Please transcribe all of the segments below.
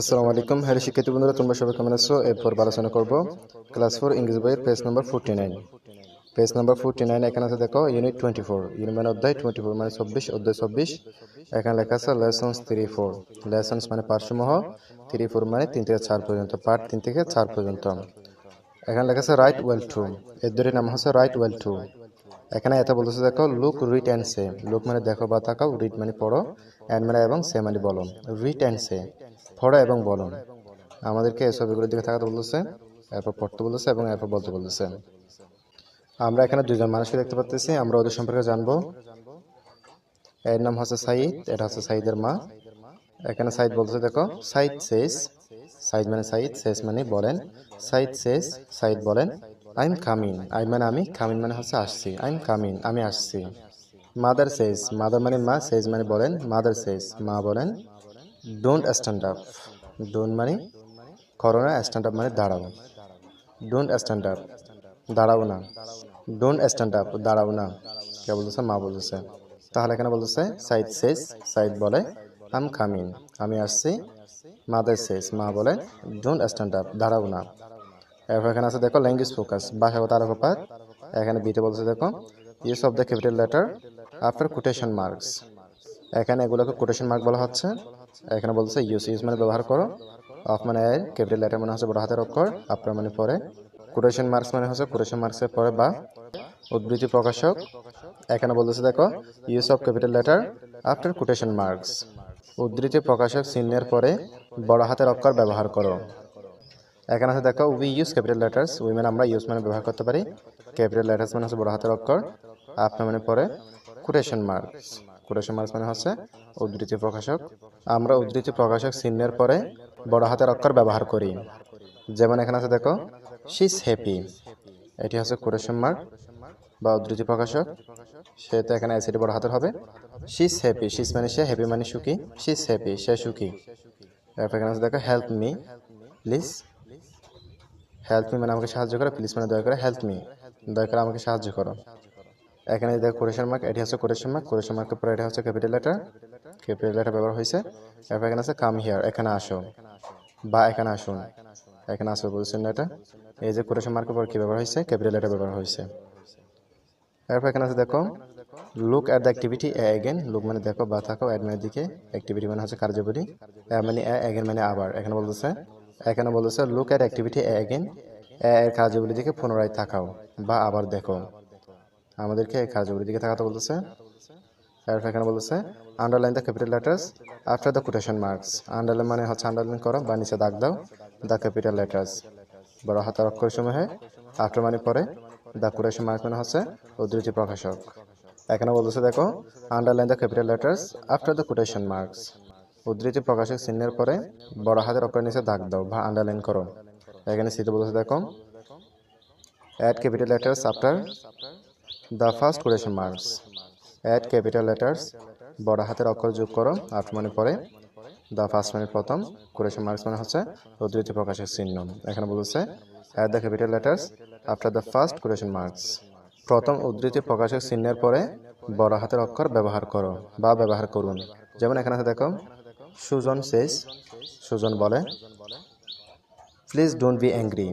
আসসালামু আলাইকুম হ্যালো শিক্ষার্থী বন্ধুরা, তোমরা সবাই কেমন আছো? এরপর আলোচনা করব। ক্লাস ফোর ইংরেজি বইয়ের page number forty nine page number forty nine এখানে আছে দেখো ইউনিট টোয়েন্টি ফোর ইউনিট মানে অধ্যায় টোয়েন্টি ফোর মানে চব্বিশ, অধ্যায় চব্বিশ। এখানে লেখা আছে লেসন্স থ্রি ফোর লেসন্স মানে পাঠসমূহ থ্রি ফোর মানে তিন থেকে চার পর্যন্ত পার্ট তিন থেকে চার পর্যন্ত। এখানে লেখা আছে রাইট ওয়েল টু এর দুটির নাম হচ্ছে রাইট ওয়েল টু এখানে এত বলতেছে, দেখো look read and say look মানে দেখো বা তাকাও রিট মানে পড়ো অ্যান্ড মানে এবং সে মানে বলো। রিড অ্যান্ড সে পড়ো এবং বলো। আমাদেরকে ছবিগুলোর দিকে তাকাতে বলতেছে, এরপর পড়তে বলতেছে এবং এরপর বলতে বলতেছে। আমরা এখানে দুজন মানুষকে দেখতে পাচ্ছি আমরা ওদের সম্পর্কে জানব। এর নাম হচ্ছে সাইদ, এটা হচ্ছে সাইদের মা। এখানে সাইদ বলতেছে, দেখো, সাইদ শেষ সাইদ মানে সাইদ শেষ মানে বলেন। সাইদ শেষ সাইদ বলেন। আই এম কামিং আই মানে আমি কামিং মানে হচ্ছে আসছি। আই এম কামিং আমি আসছি। মাদার শেষ মাদার মানে মা শেষ মানে বলেন মাদার শেষ মা বলেন ডোন্ট স্ট্যান্ড আপ ডোন্ট মানে করোনা স্ট্যান্ড আপ মানে দাঁড়াও। ডোন্ট স্ট্যান্ড আপ দাঁড়াও না। ডোন্ট স্ট্যান্ড আপ দাঁড়াও না। কে বলতেছে? মা বলতেছে। তাহলে এখানে বলতেছে সাইদ শেষ সাইদ বলে আম কামিং আমি আসছি। মাদার শেষ মা বলে ডোন্ট স্ট্যান্ড আপ দাঁড়াও না। এরপর এখানে আছে, দেখো ল্যাঙ্গুয়েজ ফোকাস ভাষাগত আলোকপাত। এখানে বিতে বলছে দেখো use of the capital letter after quotation marks এখানে এগুলোকে কোটেশন মার্ক বলা হচ্ছে। এখানে বলছে ইউস ইউজ মানে ব্যবহার করো। অফ মানে ক্যাপিটাল লেটার মানে হচ্ছে বড় হাতের অক্ষর আফটার মানে পরে। কোটেশন মার্কস মানে হচ্ছে কোটেশন মার্কসের পরে বা উদ্ধৃতি প্রকাশক। এখানে বলতেছে, দেখো use of capital letter after quotation marks উদ্ধৃতি প্রকাশক চিহ্নের পরে বড় হাতের অক্ষর ব্যবহার করো। এখানে আছে, দেখো we use capital letters we মানে আমরা ইউজ মানে ব্যবহার করতে পারি। ক্যাপিটাল লেটার্স মানে হচ্ছে বড় হাতের অক্ষর আপনার মানে পরে কোটেশন মার্কস কোটেশন মার্কস মানে হচ্ছে উদ্ধৃতি প্রকাশক। আমরা উদ্ধৃতি প্রকাশক চিহ্নের পরে বড় হাতের অক্ষর ব্যবহার করি। যেমন এখানে আছে, দেখো শিস হ্যাপি এটি হচ্ছে কোটেশন মার্ক বা উদ্ধৃতি প্রকাশক। সেহেতু এখানে এসিটি বড় হাতের হবে। শিস হ্যাপি শিস মানে সে হ্যাপি মানে সুখী। শিস হ্যাপি সে সুখী। এখানে আছে, দেখো help me please help me মানে আমাকে সাহায্য করো প্লিজ মানে দয়া করে হেল্প মি দয়া করে আমাকে সাহায্য করো। এখানে দেখো কোরেশন মার্ক এটি হচ্ছে কোরেশন মার্ক কোরেশন মার্কের পরে এটা হচ্ছে ক্যাপিটাল লেটার ক্যাপিটাল লেটার ব্যবহার হয়েছে। এরপর এখানে আছে কাম হিয়ার এখানে আসো। বা এখানে আসুন। এখানে আসো বলছেন এটা। এই যে কোরেশন মার্কের পর কি ব্যবহার হয়েছে? ক্যাপিটাল লেটার ব্যবহার হয়েছে। এরপর এখানে আছে দেখো look at the activity A again look মানে দেখো বা থাকো অ্যাড মানে দিকে। অ্যাক্টিভিটি মানে হচ্ছে কার্যকরী। মানে এ এগেন মানে আবার। এখানে বলতেছে এখানে বলতেছে look at activity A again এর কার্যবলী দিকে পুনরায় তাকাও বা আবার দেখো। আমাদেরকে এই কার্যবলী দিকে তাকাতে বলতেছে। এরপর এখানে বলতেছে underline the capital letters after the quotation marks underline মানে হচ্ছে আন্ডারলাইন করো বা নিচে দাগ দাও দ্য ক্যাপিটাল লেটার্স বড় হাতের অক্ষর সমূহে আফটার মানে পরে দ্য কোটেশন মার্কস মানে হচ্ছে উদ্ধৃতি প্রকাশক। এখানে বলতেছে, দেখো underline the capital letters after the quotation marks উদ্ধৃতি প্রকাশক চিহ্নের পরে বড় হাতের অক্ষর নিচে দাগ দাও বা আন্ডারলাইন করো। এখানে সিতে বলতেছে দেখো add capital letters after the first quotation marks add capital letters বড় হাতের অক্ষর যোগ করো, আট মানে পরে দ্য ফার্স্ট মানে প্রথম কোটেশন মার্কস মানে হচ্ছে উদ্ধৃতি প্রকাশের চিহ্ন। এখানে বলছে add the capital letters after the first quotation marks প্রথম উদ্ধৃতি প্রকাশের চিহ্নের পরে বড় হাতের অক্ষর ব্যবহার করো বা ব্যবহার করুন। যেমন এখানে দেখো সুজন শেষ। সুজন বলে প্লিজ ডোন্ট বি অ্যাংরি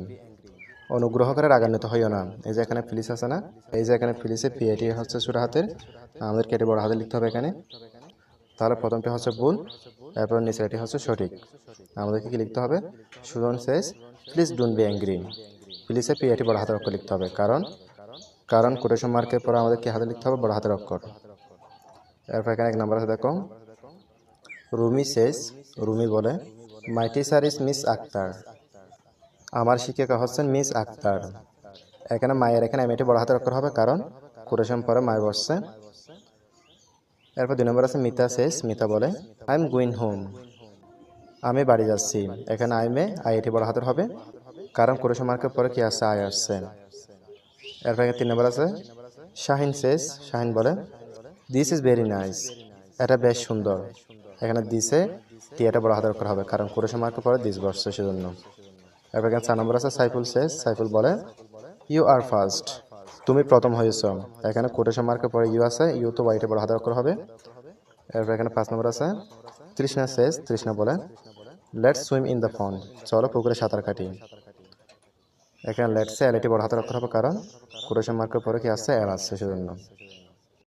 অনুগ্রহ করে রাগান্বিত হইও না। এই যে এখানে ফিলিস আছে না? এই যে এখানে ফিলিসের পিএটি হচ্ছে ছোট হাতের। আমাদের কেটে বড় হাতে লিখতে হবে এখানে। তাহলে প্রথমটি হচ্ছে ভুল, এরপর নিচেরটি হচ্ছে সঠিক। আমাদেরকে কি লিখতে হবে? সুজন শেষ। প্লিজ ডোন্ট বি অ্যাংগ্রি ফিলিসের পিএটি বড় হাতের অক্ষর লিখতে হবে। কারণ কারণ কোটেশন মার্কের পরে আমাদের কি হাতে লিখতে হবে? বড় হাতের অক্ষর। এরপর এখানে এক নাম্বার আছে, দেখো। রুমি শেষ, রুমি বলে my teacher is miss Akhtar আমার শিক্ষিকা হচ্ছেন মিস আক্তার এখানে মায়ের, এখানে এমএটি বড় হাতের অক্ষর হবে, কারণ কোরেশন পরে মায়ের বসছে। এরপর দুই নম্বর আছে মিতা শেষ, মিতা বলে আই এম গোয়িং হোম আমি বাড়ি যাচ্ছি। এখানে আইমে আই এটি বড় হাতের হবে, কারণ কোরেশন মার্কের পরে কি আসছে আয় আসছে। এরপর এখানে তিন নম্বর আছে, শাহিন শেষ, শাহিন বলে দিস ইজ ভেরি নাইস এটা বেশ সুন্দর। এখানে দিসে টি এটা বড় হাতের অক্ষর হবে, কারণ কোরেশন মার্কের পরে দিস বসছে সেজন্য। এরপর এখানে চার নম্বর আছে, সাইফুল শেষ, সাইফুল বলে ইউ আর ফার্স্ট তুমি প্রথম হয়েছ। এখানে কোটেশন মার্কের পরে ইউ আছে, ইউ তো হোয়াইটে বড় হাতের অক্ষর হবে। এরপর এখানে পাঁচ নম্বর আছে, তৃষ্ণা শেষ, তৃষ্ণা বলে let's swim in the pond চলো পুকুরে সাঁতার কাটি। এখানে লেটসে এল এটি বড় হাতের অক্ষর হবে, কারণ কোটেশন মার্কের পরে কি আসছে এল আসছে সেজন্য।